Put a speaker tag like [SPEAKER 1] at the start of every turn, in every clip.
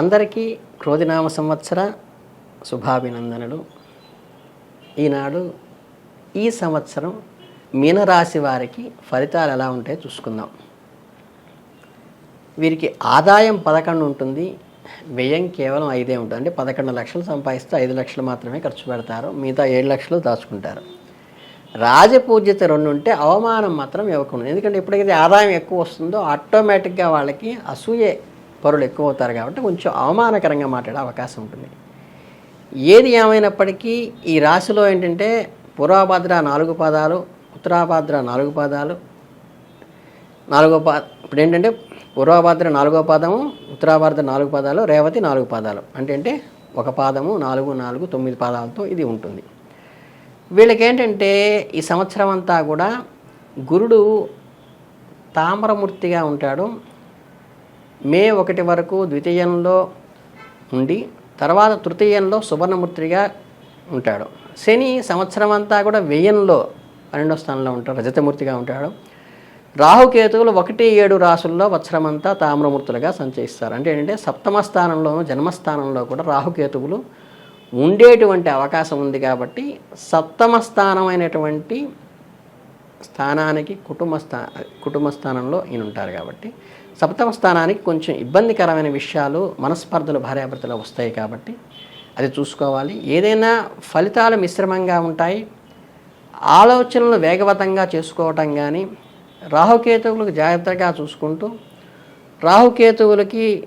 [SPEAKER 1] అందరికీ క్రోధినామ సంవత్సర శుభాభినందనలు. ఈనాడు ఈ సంవత్సరం మీనరాశి వారికి ఫలితాలు ఎలా ఉంటాయో చూసుకుందాం. వీరికి ఆదాయం పదకొండు ఉంటుంది వ్యయం కేవలం ఐదే ఉంటుంది. అంటే పదకొండు లక్షలు సంపాదిస్తే ఐదు లక్షలు మాత్రమే ఖర్చు పెడతారు మిగతా ఏడు లక్షలు దాచుకుంటారు. రాజపూజ్యత రెండు ఉంటే అవమానం మాత్రం ఇవ్వకుండా ఎందుకంటే ఎప్పుడైతే ఆదాయం ఎక్కువ వస్తుందో ఆటోమేటిక్గా వాళ్ళకి అసూయే పరులు ఎక్కువ అవుతారు కాబట్టి కొంచెం అవమానకరంగా మాట్లాడే అవకాశం ఉంటుంది. ఏది ఏమైనప్పటికీ ఈ రాశిలో ఏంటంటే పూర్వభద్ర నాలుగు పాదాలు ఉత్తరాభద్ర నాలుగు పాదాలు నాలుగో పా ఇప్పుడు ఏంటంటే పూర్వభద్ర నాలుగో పాదము ఉత్తరాభద్ర నాలుగు పాదాలు రేవతి నాలుగు పాదాలు. అంటే అంటే ఒక పాదము నాలుగు నాలుగు తొమ్మిది పాదాలతో ఇది ఉంటుంది. వీళ్ళకి ఏంటంటే ఈ సంవత్సరం అంతా కూడా గురుడు తామరమూర్తిగా ఉంటాడు. మే ఒకటి వరకు ద్వితీయంలో ఉండి తర్వాత తృతీయంలో సువర్ణమూర్తిగా ఉంటాడు. శని సంవత్సరం అంతా కూడా వ్యయంలో పన్నెండో స్థానంలో ఉంటాడు రజతమూర్తిగా ఉంటాడు. రాహుకేతువులు ఒకటి ఏడు రాసుల్లో వత్సరమంతా తామ్రమూర్తులుగా సంచయిస్తారు. అంటే ఏంటంటే సప్తమ స్థానంలోనూ జన్మస్థానంలో కూడా రాహుకేతువులు ఉండేటువంటి అవకాశం ఉంది కాబట్టి సప్తమ స్థానమైనటువంటి స్థానానికి కుటుంబ స్థా కుటుంబ స్థానంలో ఈయన ఉంటారు కాబట్టి సప్తమ స్థానానికి కొంచెం ఇబ్బందికరమైన విషయాలు మనస్పర్ధలు భార్యాభర్తలు వస్తాయి కాబట్టి అది చూసుకోవాలి. ఏదైనా ఫలితాలు మిశ్రమంగా ఉంటాయి. ఆలోచనలు వేగవంతంగా చేసుకోవటం కానీ రాహుకేతువులకు జాగ్రత్తగా చూసుకుంటూ రాహుకేతువులకి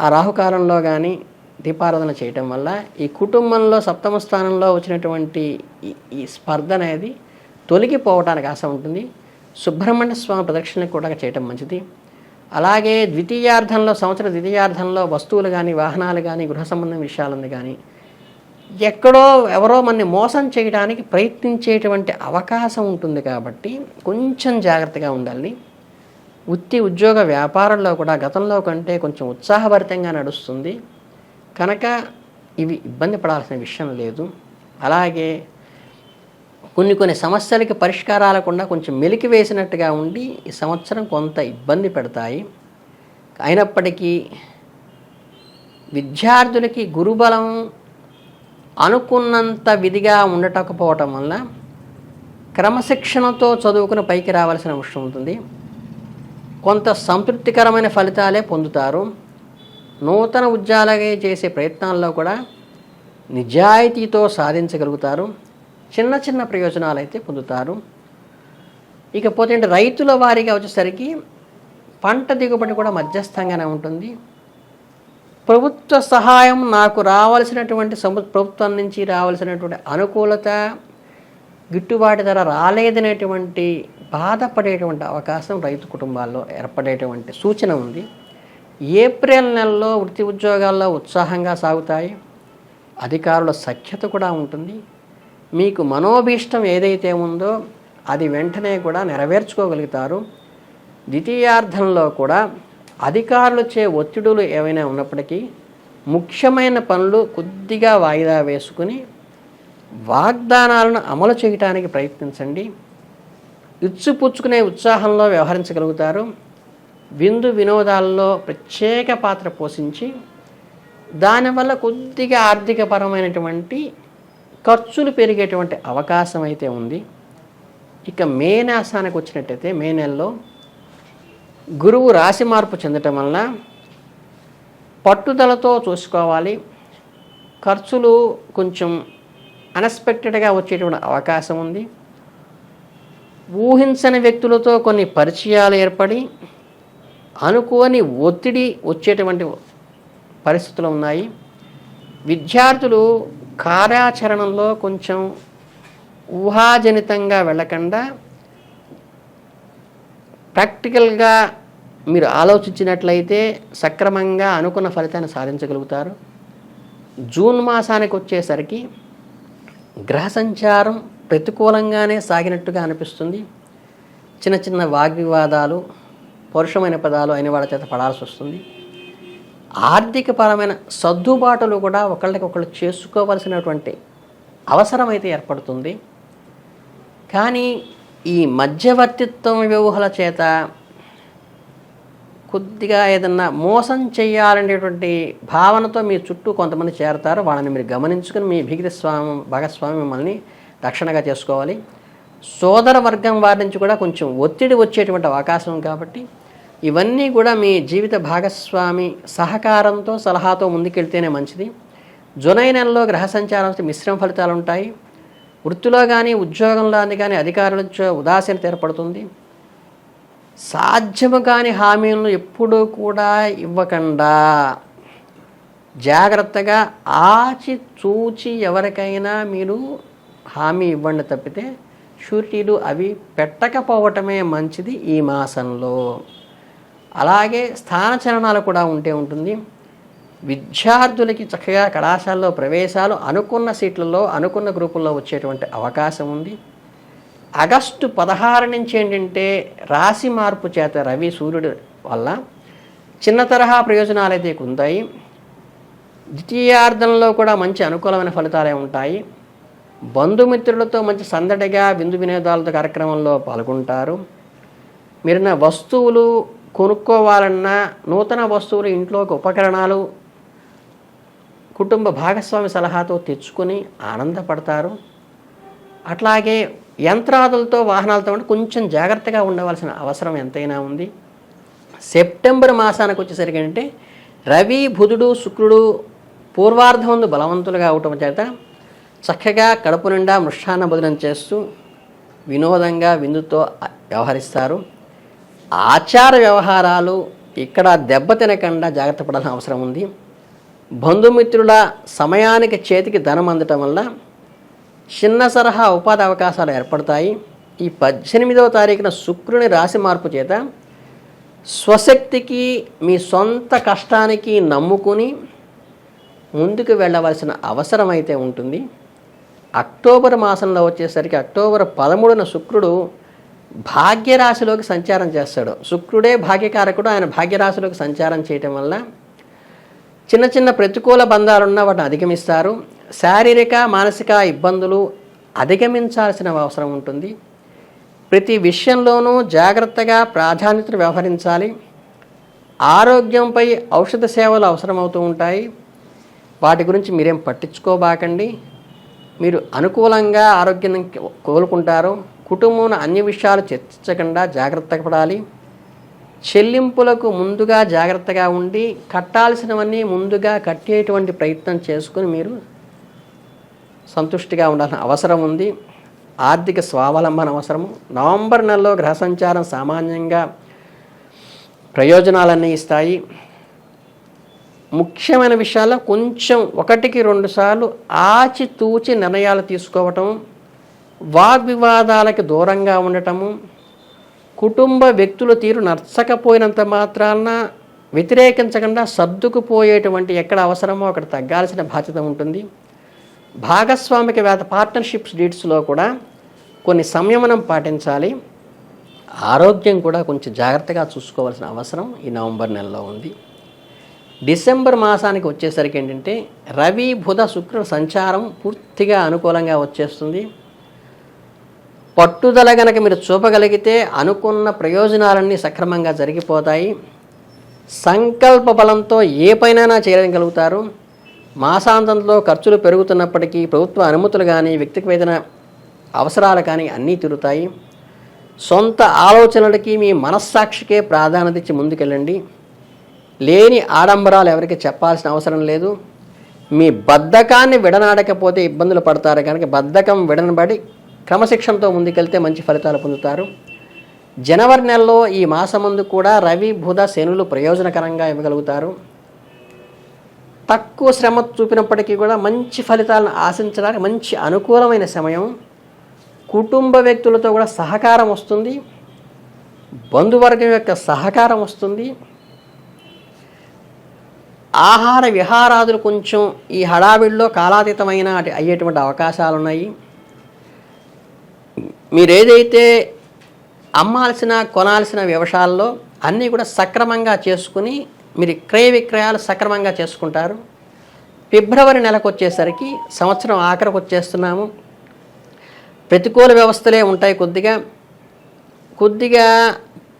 [SPEAKER 1] ఆ రాహుకాలంలో కానీ దీపారాధన చేయటం వల్ల ఈ కుటుంబంలో సప్తమ స్థానంలో వచ్చినటువంటి ఈ- ఈ స్పర్ధ అనేది తొలగిపోవటానికి ఆశ ఉంటుంది. సుబ్రహ్మణ్య స్వామి ప్రదక్షిణ కూడా చేయటం మంచిది. అలాగే ద్వితీయార్థంలో సంవత్సర ద్వితీయార్థంలో వస్తువులు కానీ వాహనాలు కానీ గృహ సంబంధం విషయాలను కానీ ఎక్కడో ఎవరో మనని మోసం చేయడానికి ప్రయత్నించేటువంటి అవకాశం ఉంటుంది కాబట్టి కొంచెం జాగ్రత్తగా ఉండాలి. వృత్తి ఉద్యోగ వ్యాపారంలో కూడా గతంలో కంటే కొంచెం ఉత్సాహభరితంగా నడుస్తుంది. కనుక ఇవి ఇబ్బంది పడాల్సిన విషయం లేదు. అలాగే కొన్ని కొన్ని సమస్యలకి పరిష్కారాలకుండా కొంచెం మెలికి వేసినట్టుగా ఉండి ఈ సంవత్సరం కొంత ఇబ్బంది పెడతాయి. అయినప్పటికీ విద్యార్థులకి గురుబలం అనుకున్నంత విధిగా ఉండటకపోవటం వల్ల క్రమశిక్షణతో చదువుకుని పైకి రావాల్సిన అవసరం ఉంటుంది. కొంత సంతృప్తికరమైన ఫలితాలే పొందుతారు. నూతన ఉద్యోగాలే చేసే ప్రయత్నాల్లో కూడా నిజాయితీతో సాధించగలుగుతారు. చిన్న చిన్న ప్రయోజనాలు అయితే పొందుతారు. ఇకపోతే రైతుల వారిగా వచ్చేసరికి పంట దిగుబడి కూడా మధ్యస్థంగానే ఉంటుంది. ప్రభుత్వ సహాయం నాకు రావాల్సినటువంటి సము ప్రభుత్వం నుంచి రావాల్సినటువంటి అనుకూలత గిట్టుబాటు ధర రాలేదనేటువంటి బాధపడేటువంటి అవకాశం రైతు కుటుంబాల్లో ఏర్పడేటువంటి సూచన ఉంది. ఏప్రిల్ నెలలో వృత్తి ఉద్యోగాల్లో ఉత్సాహంగా సాగుతాయి. అధికారుల సఖ్యత కూడా ఉంటుంది. మీకు మనోభీష్టం ఏదైతే ఉందో అది వెంటనే కూడా నెరవేర్చుకోగలుగుతారు. ద్వితీయార్థంలో కూడా అధికారులచే ఒత్తిడులు ఏవైనా ఉన్నప్పటికీ ముఖ్యమైన పనులు కొద్దిగా వాయిదా వేసుకుని వాగ్దానాలను అమలు చేయటానికి ప్రయత్నించండి. ఇచ్చిపుచ్చుకునే ఉత్సాహంలో వ్యవహరించగలుగుతారు. విందు వినోదాల్లో ప్రత్యేక పాత్ర పోషించి దానివల్ల కొద్దిగా ఆర్థికపరమైనటువంటి ఖర్చులు పెరిగేటువంటి అవకాశం అయితే ఉంది. ఇక మే నాశానికి వచ్చినట్టయితే మే నెలలో గురువు రాశి మార్పు చెందటం వలన పట్టుదలతో చూసుకోవాలి. ఖర్చులు కొంచెం అన్ఎక్స్పెక్టెడ్గా వచ్చేటువంటి అవకాశం ఉంది. ఊహించని వ్యక్తులతో కొన్ని పరిచయాలు ఏర్పడి అనుకోని ఒత్తిడి వచ్చేటువంటి పరిస్థితులు ఉన్నాయి. విద్యార్థులు కార్యాచరణలో కొంచెం ఊహాజనితంగా వెళ్ళకుండా ప్రాక్టికల్గా మీరు ఆలోచించినట్లయితే సక్రమంగా అనుకున్న ఫలితాన్ని సాధించగలుగుతారు. జూన్ మాసానికి వచ్చేసరికి గ్రహ సంచారం ప్రతికూలంగానే సాగినట్టుగా అనిపిస్తుంది. చిన్న చిన్న వాగ్వివాదాలు పౌరుషమైన పదాలు అయిన వాళ్ళ చేత పడాల్సి వస్తుంది ఆర్థికపరమైన సర్దుబాటులు కూడా ఒకళ్ళకి ఒకళ్ళు చేసుకోవలసినటువంటి అవసరం అయితే ఏర్పడుతుంది. కానీ ఈ మధ్యవర్తిత్వం వ్యూహాల చేత కొద్దిగా ఏదన్నా మోసం చేయాలనేటువంటి భావనతో మీ చుట్టూ కొంతమంది చేరతారు. వాళ్ళని మీరు గమనించుకుని మీ భీగిరి స్వామి భాగస్వామి మిమ్మల్ని రక్షణగా చేసుకోవాలి. సోదర వర్గం వారి నుంచి కూడా కొంచెం ఒత్తిడి వచ్చేటువంటి అవకాశం కాబట్టి ఇవన్నీ కూడా మీ జీవిత భాగస్వామి సహకారంతో సలహాతో ముందుకెళ్తేనే మంచిది. జునై నెలలో గ్రహ సంచారం మిశ్రమ ఫలితాలు ఉంటాయి. వృత్తిలో కానీ ఉద్యోగంలో కానీ అధికారుల ఉదాసీనత ఏర్పడుతుంది. సాధ్యము కాని హామీలను ఎప్పుడూ కూడా ఇవ్వకుండా. జాగ్రత్తగా ఆచి చూచి ఎవరికైనా మీరు హామీ ఇవ్వండి తప్పితే షూరిటీలు అవి పెట్టకపోవటమే మంచిది ఈ మాసంలో. అలాగే స్థానచలనాలు కూడా ఉంటే ఉంటుంది. విద్యార్థులకి చక్కగా కళాశాలలో ప్రవేశాలు అనుకున్న సీట్లలో అనుకున్న గ్రూపుల్లో వచ్చేటువంటి అవకాశం ఉంది. ఆగస్టు పదహారు నుంచి ఏంటంటే రాశి మార్పు చేత రవి సూర్యుడు వల్ల చిన్న తరహా ప్రయోజనాలు అయితే ఉంటాయి ద్వితీయార్థంలో కూడా మంచి అనుకూలమైన ఫలితాలే ఉంటాయి. బంధుమిత్రులతో మంచి సందడిగా విందు వినోదాలతో కార్యక్రమంలో పాల్గొంటారు. మీరున్న వస్తువులు కొనుక్కోవాలన్నా నూతన వస్తువులు ఇంట్లోకి ఉపకరణాలు కుటుంబ భాగస్వామి సలహాతో తెచ్చుకొని ఆనందపడతారు. అట్లాగే యంత్రాదులతో వాహనాలతో ఉంటే కొంచెం జాగ్రత్తగా ఉండవలసిన అవసరం ఎంతైనా ఉంది. సెప్టెంబర్ మాసానికి వచ్చేసరికి అంటే రవి బుధుడు శుక్రుడు పూర్వార్ధముందు బలవంతులుగా అవటం చేత చక్కగా కడుపు నిండా మృష్టాన్న భోజనం చేస్తూ వినోదంగా విందుతో వ్యవహరిస్తారు. ఆచార వ్యవహారాలు ఇక్కడ దెబ్బతినకుండా జాగ్రత్త పడాల్సిన అవసరం ఉంది. బంధుమిత్రుల సమయానికి చేతికి ధనం అందటం వల్ల చిన్న సరహా ఉపాధి అవకాశాలు ఏర్పడతాయి. ఈ పద్దెనిమిదవ తారీఖున శుక్రుని రాశి మార్పు చేత స్వశక్తికి మీ సొంత కష్టానికి నమ్ముకుని ముందుకు వెళ్ళవలసిన అవసరం అయితే ఉంటుంది. అక్టోబర్ మాసంలో వచ్చేసరికి అక్టోబర్ పదమూడున శుక్రుడు భాగ్యరాశిలోకి సంచారం చేస్తాడు. శుక్రుడే భాగ్యకారకుడు ఆయన భాగ్యరాశిలోకి సంచారం చేయటం వల్ల చిన్న చిన్న ప్రతికూల బంధాలున్న వాటిని అధిగమిస్తారు. శారీరక మానసిక ఇబ్బందులు అధిగమించాల్సిన అవసరం ఉంటుంది. ప్రతి విషయంలోనూ జాగ్రత్తగా ప్రాధాన్యతను వ్యవహరించాలి. ఆరోగ్యంపై ఔషధ సేవలు అవసరమవుతూ ఉంటాయి. వాటి గురించి మీరేం పట్టించుకోబాకండి. మీరు అనుకూలంగా ఆరోగ్యం కోలుకుంటారు. కుటుంబంలో అన్ని విషయాలు చర్చించకుండా జాగ్రత్తగా పడాలి. చెల్లింపులకు ముందుగా జాగ్రత్తగా ఉండి కట్టాల్సినవన్నీ ముందుగా కట్టేటువంటి ప్రయత్నం చేసుకుని మీరు సంతుష్టిగా ఉండాల్సిన అవసరం ఉంది. ఆర్థిక స్వావలంబన అవసరము. నవంబర్ నెలలో గ్రహ సంచారం సామాన్యంగా ప్రయోజనాలన్నీ ఇస్తాయి. ముఖ్యమైన విషయాల్లో కొంచెం ఒకటికి రెండు సార్లు ఆచితూచి నిర్ణయాలు తీసుకోవటం వాగ్వివాదాలకి దూరంగా ఉండటము కుటుంబ వ్యక్తుల తీరు నచ్చకపోయినంత మాత్రాన వ్యతిరేకించకుండా సర్దుకుపోయేటువంటి ఎక్కడ అవసరమో అక్కడ తగ్గాల్సిన బాధ్యత ఉంటుంది. భాగస్వామిక వేత పార్ట్నర్షిప్స్ డీట్స్లో కూడా కొన్ని సంయమనం పాటించాలి. ఆరోగ్యం కూడా కొంచెం జాగ్రత్తగా చూసుకోవాల్సిన అవసరం ఈ నవంబర్ నెలలో ఉంది. డిసెంబర్ మాసానికి వచ్చేసరికి ఏంటంటే రవి బుధ శుక్ర సంచారం పూర్తిగా అనుకూలంగా వచ్చేస్తుంది. పట్టుదల గనక మీరు చూపగలిగితే అనుకున్న ప్రయోజనాలన్నీ సక్రమంగా జరిగిపోతాయి. సంకల్ప బలంతో ఏ పైనైనా చేయగలుగుతారు. మాసాంతంలో ఖర్చులు పెరుగుతున్నప్పటికీ ప్రభుత్వ అనుమతులు కానీ వ్యక్తిగతమైన అవసరాలు కానీ అన్నీ తిరుగుతాయి సొంత ఆలోచనలకి మీ మనస్సాక్షికే ప్రాధాన్యత ఇచ్చి ముందుకెళ్ళండి. లేని ఆడంబరాలు ఎవరికి చెప్పాల్సిన అవసరం లేదు. మీ బద్ధకాన్ని విడనాడకపోతే ఇబ్బందులు పడతారు కనుక బద్ధకం విడనబడి క్రమశిక్షణతో ముందుకెళ్తే మంచి ఫలితాలు పొందుతారు. జనవరి నెలలో ఈ మాసమందు కూడా రవి బుధ శనులు ప్రయోజనకరంగా ఇవ్వగలుగుతారు. తక్కువ శ్రమ చూపినప్పటికీ కూడా మంచి ఫలితాలను ఆశించడానికి మంచి అనుకూలమైన సమయం. కుటుంబ వ్యక్తులతో కూడా సహకారం వస్తుంది. బంధువర్గం యొక్క సహకారం వస్తుంది. ఆహార విహారాదులు కొంచెం ఈ హడావిడిలో కాలాతీతమైన అయ్యేటువంటి అవకాశాలు ఉన్నాయి మీరు ఏదైతే అమ్మాల్సిన కొనాల్సిన వ్యవసాయాల్లో అన్నీ కూడా సక్రమంగా చేసుకుని మీరు క్రయ విక్రయాలు సక్రమంగా చేసుకుంటారు. ఫిబ్రవరి నెలకు వచ్చేసరికి సంవత్సరం ఆఖరికి వచ్చేస్తున్నాము ప్రతికూల వ్యవస్థలే ఉంటాయి కొద్దిగా. కొద్దిగా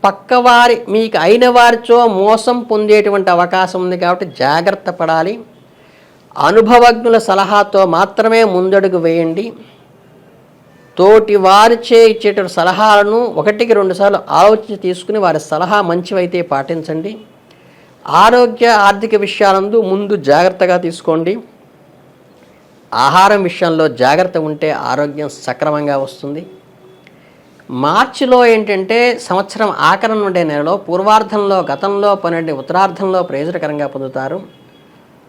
[SPEAKER 1] పక్కవారి మీకు అయిన వారితో మోసం పొందేటువంటి అవకాశం ఉంది కాబట్టి జాగ్రత్త పడాలి. అనుభవజ్ఞుల సలహాతో మాత్రమే ముందడుగు వేయండి. తోటి వారిచే ఇచ్చేటువంటి సలహాలను ఒకటికి రెండుసార్లు ఆలోచించి తీసుకుని వారి సలహా మంచివైతే పాటించండి. ఆరోగ్య ఆర్థిక విషయాలందు ముందు జాగ్రత్తగా తీసుకోండి. ఆహారం విషయంలో జాగ్రత్త ఉంటే ఆరోగ్యం సక్రమంగా వస్తుంది. మార్చిలో ఏంటంటే సంవత్సరం ఆఖరం ఉండే నెలలో పూర్వార్ధంలో గతంలో పన్నెండు ఉత్తరార్ధంలో ప్రయోజనకరంగా పొందుతారు.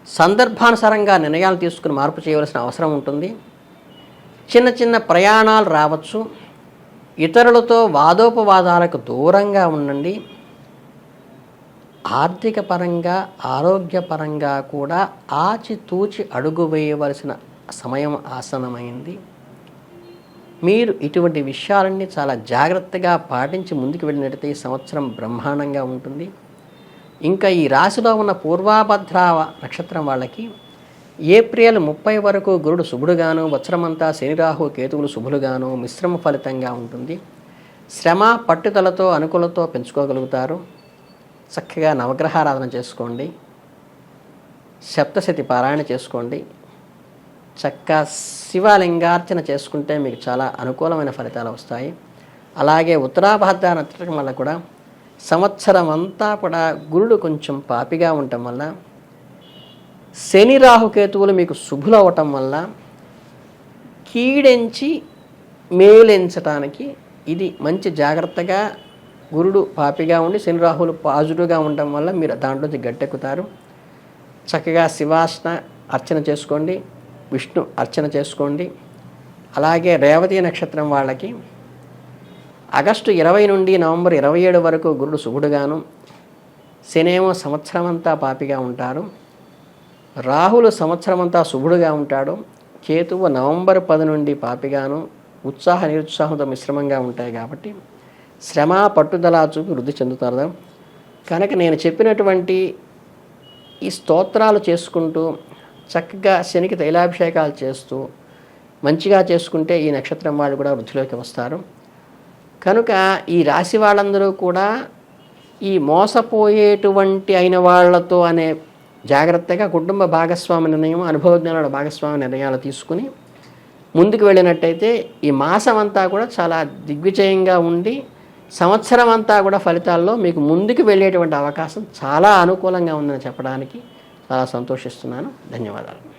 [SPEAKER 1] సందర్భానుసారంగా నిర్ణయాలు తీసుకుని మార్పు చేయవలసిన అవసరం ఉంటుంది. చిన్న చిన్న ప్రయాణాలు రావచ్చు. ఇతరులతో వాదోపవాదాలకు దూరంగా ఉండండి. ఆర్థిక పరంగా ఆరోగ్యపరంగా కూడా ఆచితూచి అడుగు వేయవలసిన సమయం ఆసనమైంది మీరు ఇటువంటి విషయాలన్నీ చాలా జాగ్రత్తగా పాటించి ముందుకు వెళ్ళినట్టయితే ఈ సంవత్సరం బ్రహ్మాండంగా ఉంటుంది. ఇంకా ఈ రాశిలో ఉన్న పూర్వాభద్ర నక్షత్రం వాళ్ళకి ఏప్రిల్ ముప్పై వరకు గురుడు శుభుడుగాను వత్సరమంతా శనిరాహు కేతువులు శుభులుగాను మిశ్రమ ఫలితంగా ఉంటుంది. శ్రమ పట్టుదలతో అనుకూలతో పెంచుకోగలుగుతారు. చక్కగా నవగ్రహారాధన చేసుకోండి. సప్తశతి పారాయణ చేసుకోండి. చక్క శివలింగార్చన చేసుకుంటే మీకు చాలా అనుకూలమైన ఫలితాలు వస్తాయి. అలాగే ఉత్తరాభద్ర నక్షత్రం వల్ల కూడా సంవత్సరం అంతా కూడా గురుడు కొంచెం పాపిగా ఉండటం వల్ల శని రాహుకేతువులు మీకు శుభులు అవ్వటం వల్ల కీడెంచి మేలెంచటానికి ఇది మంచి జాగ్రత్తగా గురుడు పాపిగా ఉండి శని రాహులు పాజుడుగా ఉండటం వల్ల మీరు దాంట్లోంచి గట్టెక్కుతారు. చక్కగా శివాసన అర్చన చేసుకోండి విష్ణు అర్చన చేసుకోండి. అలాగే రేవతి నక్షత్రం వాళ్ళకి ఆగస్టు ఇరవై నుండి నవంబర్ ఇరవై ఏడు వరకు గురుడు శుభుడుగాను శనేమో సంవత్సరం అంతా పాపిగా ఉంటారు. రాహులు సంవత్సరం అంతా శుభుడుగా ఉంటాడు. కేతువు నవంబర్ పది నుండి పాపిగాను ఉత్సాహ నిరుత్సాహంతో మిశ్రమంగా ఉంటాయి కాబట్టి శ్రమ పట్టుదల చూపి వృద్ధి చెందుతారు. కనుక నేను చెప్పినటువంటి ఈ స్తోత్రాలు చేసుకుంటూ చక్కగా శనికి తైలాభిషేకాలు చేస్తూ మంచిగా చేసుకుంటే ఈ నక్షత్రం వాళ్ళు కూడా వృద్ధిలోకి వస్తారు. కనుక ఈ రాశి వాళ్ళందరూ కూడా ఈ మోసపోయేటువంటి అయిన వాళ్ళతో అనే జాగ్రత్తగా కుటుంబ భాగస్వామి నిర్ణయం అనుభవజ్ఞానుల భాగస్వామి నిర్ణయాలు తీసుకుని ముందుకు వెళ్ళినట్టయితే ఈ మాసం అంతా కూడా చాలా దిగ్విజయంగా ఉండి సంవత్సరం అంతా కూడా ఫలితాల్లో మీకు ముందుకు వెళ్ళేటువంటి అవకాశం చాలా అనుకూలంగా ఉందని చెప్పడానికి చాలా సంతోషిస్తున్నాను. ధన్యవాదాలు.